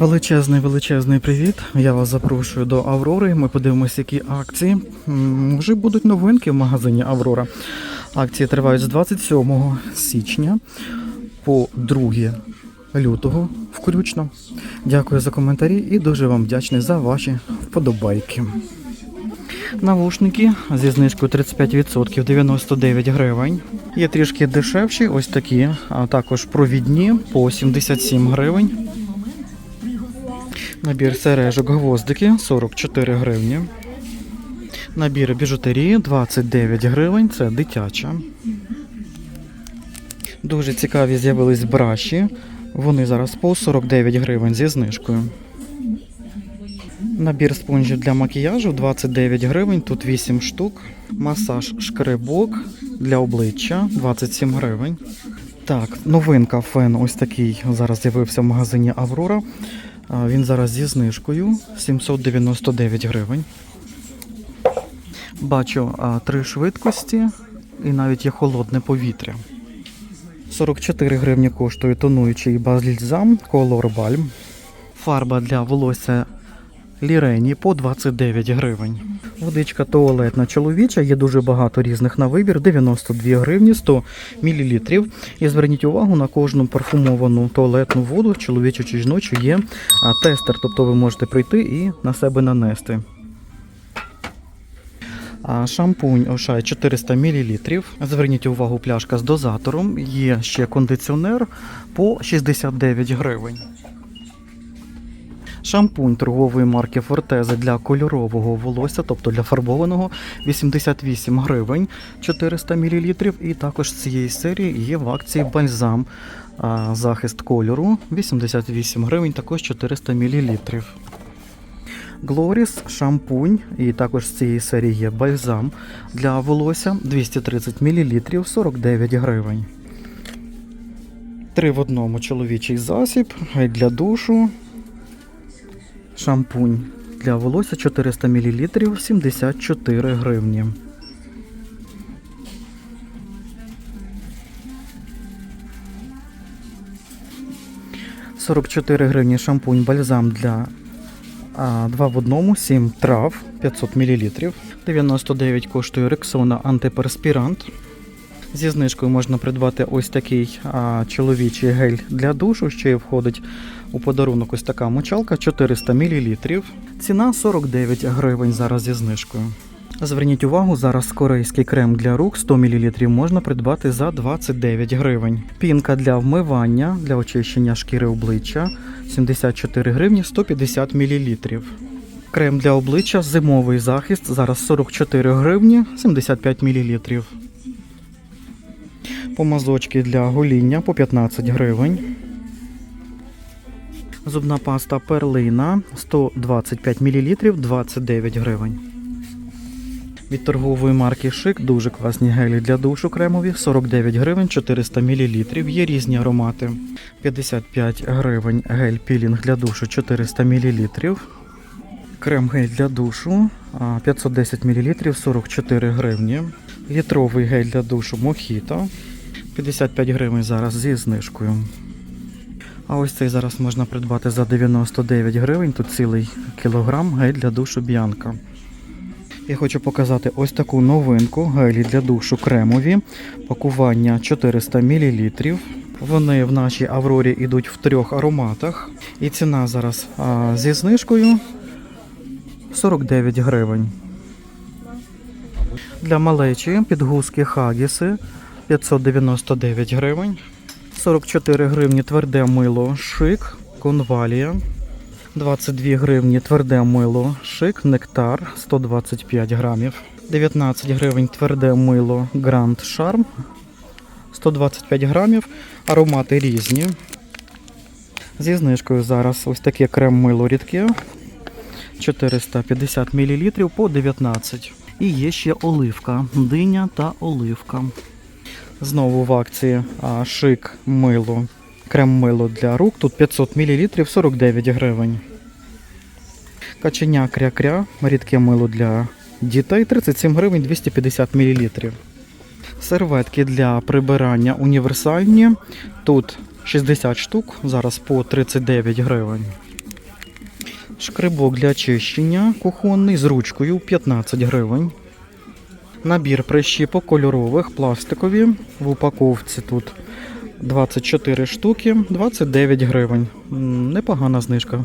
Величезний величезний привіт. Я вас запрошую до Аврори. Ми подивимося, які акції. Вже будуть новинки в магазині Аврора. Акції тривають з 27 січня по 2 лютого включно. Дякую за коментарі і дуже вам вдячний за ваші вподобайки. Навушники зі знижкою 35% 99 гривень. Є трішки дешевші, ось такі, а також провідні по 77 гривень. Набір сережок гвоздики 44 гривні. Набір біжутерії 29 гривень, це дитяча. Дуже цікаві з'явились браші. Вони зараз по 49 гривень зі знижкою. Набір спонжів для макіяжу 29 гривень, тут 8 штук. Масаж шкребок для обличчя 27 гривень. Так, новинка фен ось такий зараз з'явився в магазині Аврора. Він зараз зі знижкою 799 гривень. Бачу три швидкості і навіть є холодне повітря. 44 гривні коштує тонуючий базльзам Color Balm. Фарба для волосся Лірені по 29 гривень. Водичка туалетна чоловіча, є дуже багато різних на вибір, 92 гривні 100 мл. І зверніть увагу на кожну парфумовану туалетну воду, чоловічу чи жіночу, є тестер, тобто ви можете прийти і на себе нанести. Шампунь Ошай 400 мл. Зверніть увагу, пляшка з дозатором. Є ще кондиціонер по 69 гривень. Шампунь торгової марки Фортеза для кольорового волосся, тобто для фарбованого, 88 гривень 400 мл. І також з цієї серії є в акції бальзам захист кольору 88 гривень, також 400 мл. Глоріс шампунь, і також з цієї серії є бальзам для волосся 230 мл 49 гривень. Три в одному чоловічий засіб, для душу, шампунь для волосся 400 мл 74 гривні. – 44 гривні шампунь бальзам для два в одному, 7 трав, 500 мл. 99 коштує Рексона антиперспірант. Зі знижкою можна придбати ось такий а, чоловічий гель для душу. Ще й входить у подарунок ось така мочалка 400 мл. Ціна 49 гривень зараз зі знижкою. Зверніть увагу, зараз корейський крем для рук 100 мл можна придбати за 29 гривень. Пінка для вмивання для очищення шкіри обличчя 74 гривні 150 мл. Крем для обличчя зимовий захист зараз 44 гривні 75 мл. Помазочки для гоління по 15 гривень. Зубна паста перлина 125 мл 29 гривень. Від торгової марки Шик дуже класні гелі для душу кремові 49 гривень 400 мл. Є різні аромати. 55 гривень гель пілінг для душу 400 мл. Крем гель для душу 510 мл 44 гривні. Літровий гель для душу Мохіто 55 гривень зараз зі знижкою. А ось цей зараз можна придбати за 99 гривень. Тут цілий кілограм гель для душу Б'янка. Я хочу показати ось таку новинку гелі для душу кремові. Пакування 400 мл. Вони в нашій Аврорі йдуть в трьох ароматах. І ціна зараз а, зі знижкою 49 гривень. Для малечі підгузки Хагіси 599 гривень. 44 гривні тверде мило шик, конвалія. 22 гривні тверде мило шик, нектар 125 грамів. 19 гривень тверде мило Гранд Шарм 125 грамів. Аромати різні. Зі знижкою зараз ось таке крем-мило рідке 450 мл по 19. І є ще оливка, диня та оливка. Знову в акції а, шик мило. Крем-мило для рук. Тут 500 мл 49 гривень. Каченя кря-кря. Рідке мило для дітей 37 гривень 250 мл. Серветки для прибирання універсальні. Тут 60 штук, зараз по 39 гривень. Шкрибок для чищення кухонний з ручкою 15 гривень. Набір прищіпок кольорових, пластикові. В упаковці тут 24 штуки, 29 гривень. Непогана знижка.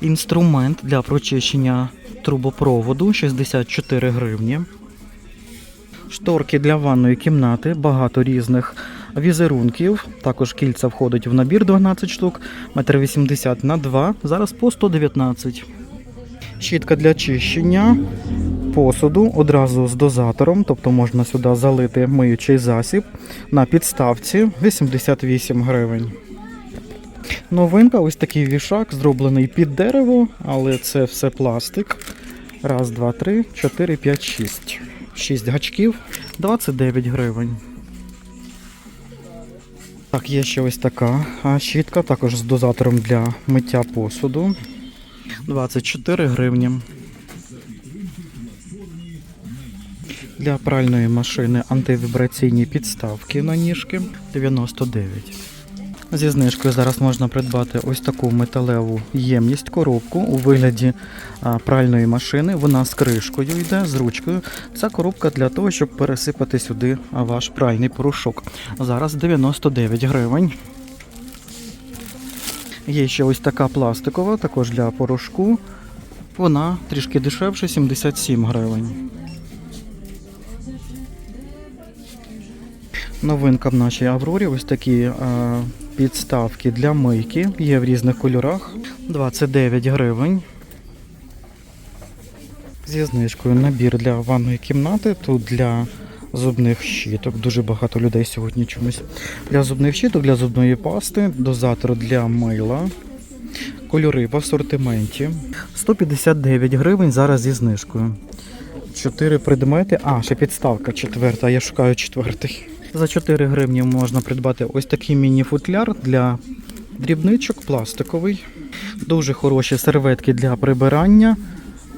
Інструмент для прочищення трубопроводу 64 гривні. Шторки для ванної кімнати, багато різних візерунків. Також кільця входить в набір 12 штук, 1,80 м на 2, зараз по 119. Щітка для чищення посуду одразу з дозатором, тобто можна сюди залити миючий засіб на підставці 88 гривень. Новинка, ось такий вішак, зроблений під дерево, але це все пластик. Раз, два, три, чотири, п'ять, шість. Шість гачків, 29 гривень. Так, є ще ось така щітка, також з дозатором для миття посуду. 24 гривні. Для пральної машини антивібраційні підставки на ніжки 99. Зі знижкою зараз можна придбати ось таку металеву ємність, коробку у вигляді пральної машини. Вона з кришкою йде, з ручкою. Ця коробка для того, щоб пересипати сюди ваш пральний порошок. Зараз 99 гривень. Є ще ось така пластикова, також для порошку. Вона трішки дешевше 77 гривень. Новинка в нашій Аврорі ось такі е, підставки для мийки. Є в різних кольорах. 29 гривень. Зі знижкою набір для ванної кімнати. Тут для зубних щіток. Дуже багато людей сьогодні чомусь. Для зубних щіток, для зубної пасти, дозатор для мила. Кольори в асортименті. 159 гривень зараз зі знижкою. Чотири предмети. А, ще підставка четверта. Я шукаю четвертий. За 4 гривні можна придбати ось такий міні-футляр для дрібничок, пластиковий. Дуже хороші серветки для прибирання.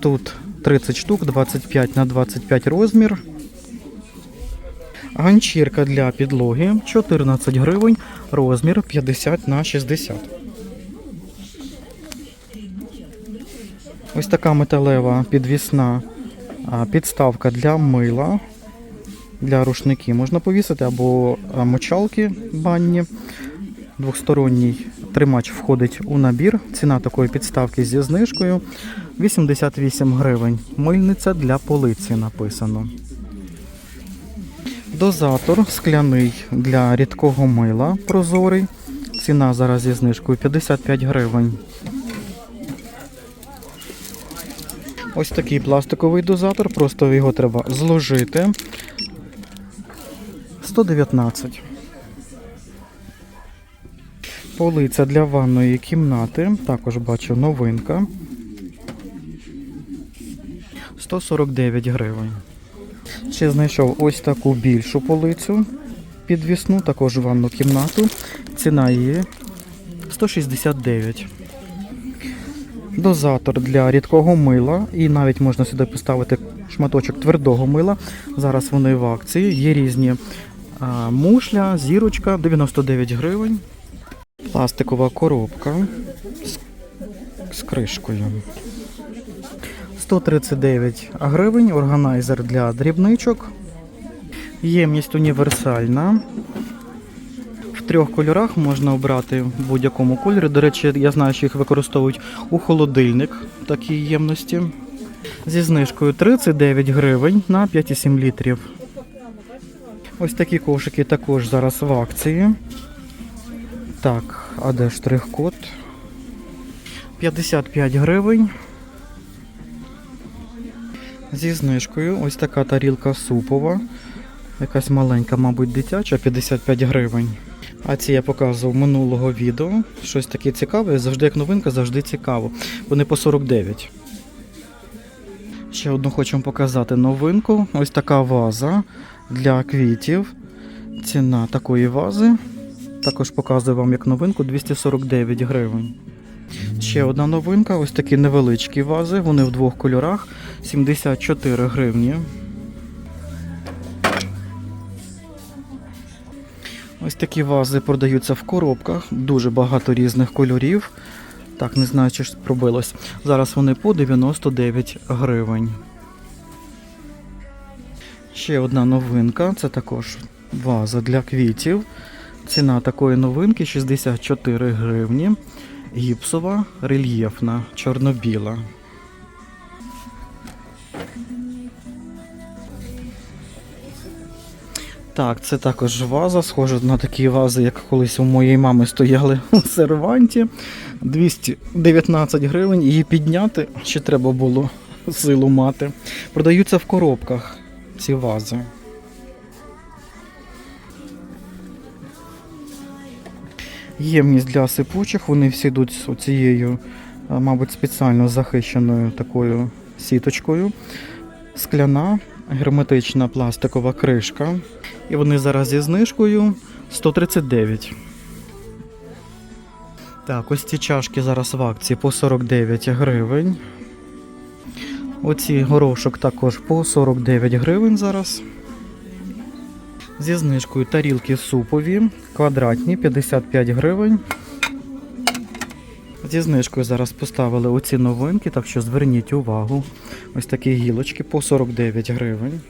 Тут 30 штук, 25 на 25 розмір. Ганчірка для підлоги 14 гривень, розмір 50 на 60. Ось така металева підвісна підставка для мила. Для рушників можна повісити або мочалки банні. Двохсторонній тримач входить у набір. Ціна такої підставки зі знижкою 88 гривень. Мильниця для полиці написано. Дозатор скляний для рідкого мила прозорий. Ціна зараз зі знижкою 55 гривень. Ось такий пластиковий дозатор, просто його треба зложити. 119. Полиця для ванної кімнати. Також бачу новинка. 149 гривень. Ще знайшов ось таку більшу полицю підвісну, також ванну кімнату. Ціна її 169. Дозатор для рідкого мила. І навіть можна сюди поставити шматочок твердого мила. Зараз вони в акції. Є різні а, мушля, зірочка 99 гривень. Пластикова коробка з, з кришкою. 139 гривень. Органайзер для дрібничок. Ємність універсальна. В трьох кольорах можна обрати в будь-якому кольорі. До речі, я знаю, що їх використовують у холодильник такі ємності. Зі знижкою 39 гривень на 5,7 літрів. Ось такі кошики також зараз в акції. Так, а де штрих-код? 55 гривень. Зі знижкою ось така тарілка супова. Якась маленька, мабуть, дитяча, 55 гривень. А ці я показував минулого відео. Щось таке цікаве. Завжди як новинка, завжди цікаво. Вони по 49. Ще одну хочемо показати новинку. Ось така ваза для квітів. Ціна такої вази. Також показую вам як новинку 249 гривень. Ще одна новинка, ось такі невеличкі вази, вони в двох кольорах 74 гривні. Ось такі вази продаються в коробках, дуже багато різних кольорів. Так, не знаю, чи ж пробилось. Зараз вони по 99 гривень. Ще одна новинка це також ваза для квітів. Ціна такої новинки 64 гривні. Гіпсова, рельєфна, чорно-біла. Так, це також ваза, схожа на такі вази, як колись у моєї мами стояли у серванті. 219 гривень. Її підняти ще треба було силу мати. Продаються в коробках ці вази. Ємність для сипучих, вони всі йдуть з оцією, мабуть, спеціально захищеною такою сіточкою. Скляна, герметична пластикова кришка. І вони зараз зі знижкою 139. Так, ось ці чашки зараз в акції по 49 гривень. Оці горошок також по 49 гривень зараз. Зі знижкою тарілки супові, квадратні 55 гривень. Зі знижкою зараз поставили оці новинки, так що зверніть увагу. Ось такі гілочки по 49 гривень.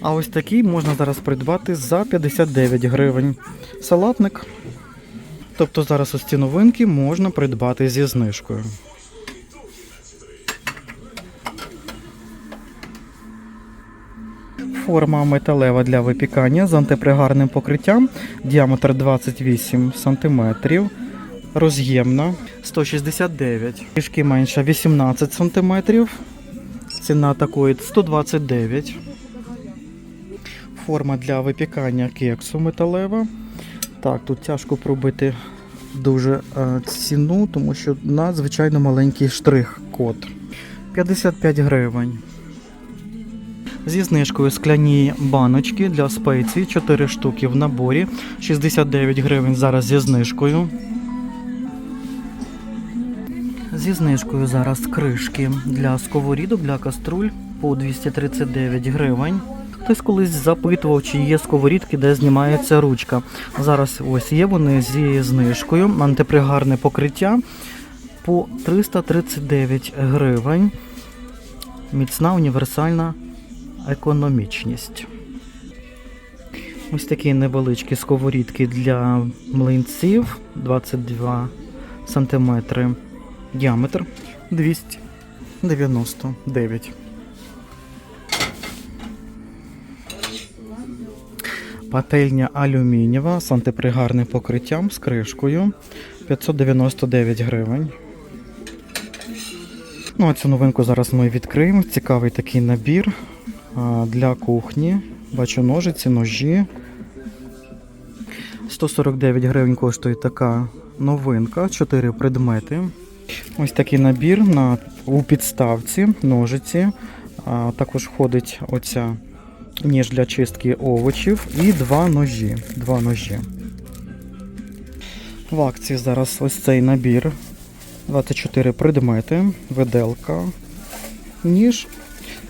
А ось такий можна зараз придбати за 59 гривень. Салатник. Тобто зараз ось ці новинки можна придбати зі знижкою. Форма металева для випікання з антипригарним покриттям, діаметр 28 см, роз'ємна 169 Трішки менша 18 см, ціна такої 129 Форма для випікання кексу металева. Так, тут тяжко пробити дуже е, ціну, тому що надзвичайно маленький штрих-код. 55 гривень. Зі знижкою скляні баночки для спецій 4 штуки в наборі. 69 гривень зараз зі знижкою. Зі знижкою зараз кришки для сковорідок, для каструль по 239 гривень. Хтось колись запитував, чи є сковорідки, де знімається ручка. Зараз ось є вони зі знижкою. Антипригарне покриття по 339 гривень. Міцна універсальна економічність. Ось такі невеличкі сковорідки для млинців 22 см діаметр 299. Пательня алюмінієва з антипригарним покриттям з кришкою 599 гривень. Ну, а цю новинку зараз ми відкриємо. Цікавий такий набір для кухні. Бачу ножиці, ножі. 149 гривень коштує така новинка, 4 предмети. Ось такий набір на, у підставці, ножиці. А, також входить оця ніж для чистки овочів і два ножі. Два ножі. В акції зараз ось цей набір. 24 предмети, виделка, ніж,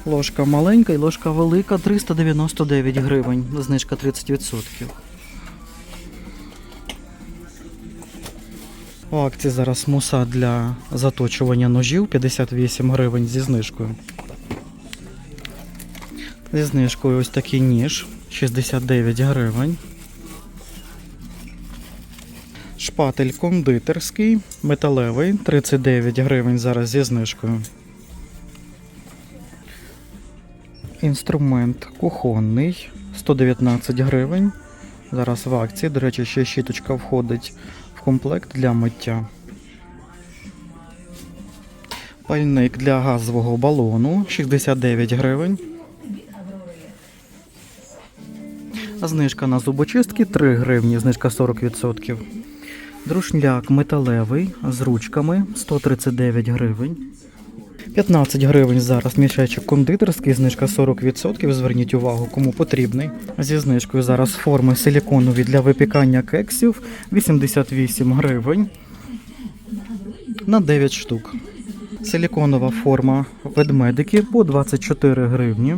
ложка маленька і ложка велика 399 гривень, знижка 30%. У акції зараз муса для заточування ножів 58 гривень зі знижкою. Зі знижкою ось такий ніж 69 гривень. Шпатель кондитерський, металевий, 39 гривень зараз зі знижкою. Інструмент кухонний, 119 гривень. Зараз в акції. До речі, ще щіточка входить комплект для миття. Пальник для газового балону 69 гривень. Знижка на зубочистки 3 гривні, знижка 40%. Друшняк металевий з ручками 139 гривень. 15 гривень зараз мішечок кондитерський, знижка 40%. Зверніть увагу, кому потрібний. Зі знижкою зараз форми силіконові для випікання кексів 88 гривень на 9 штук. Силіконова форма ведмедики по 24 гривні.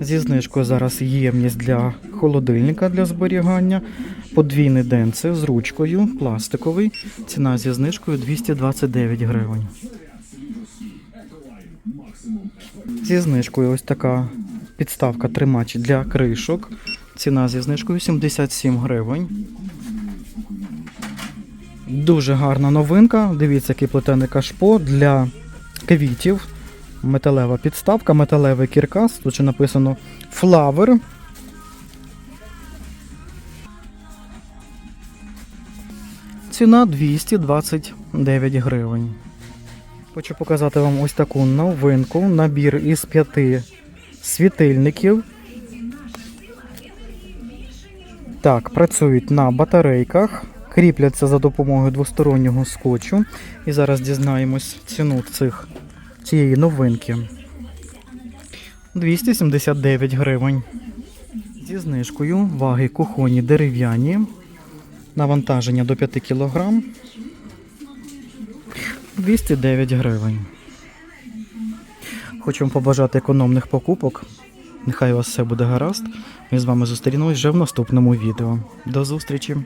Зі знижкою зараз ємність для холодильника для зберігання подвійний денце з ручкою, пластиковий. Ціна зі знижкою 229 гривень. Зі знижкою ось така підставка тримач для кришок. Ціна зі знижкою 77 гривень. Дуже гарна новинка. Дивіться, який плетений кашпо для квітів. Металева підставка, металевий кіркас. Тут ще написано Flower. Ціна 229 гривень. Хочу показати вам ось таку новинку. Набір із п'яти світильників. Так, працюють на батарейках, кріпляться за допомогою двостороннього скотчу. І зараз дізнаємось ціну цих, цієї новинки. 279 гривень. Зі знижкою ваги кухоні дерев'яні. Навантаження до 5 кг. 209 гривень. Хочу вам побажати економних покупок. Нехай у вас все буде гаразд. Ми з вами зустрінемось вже в наступному відео. До зустрічі!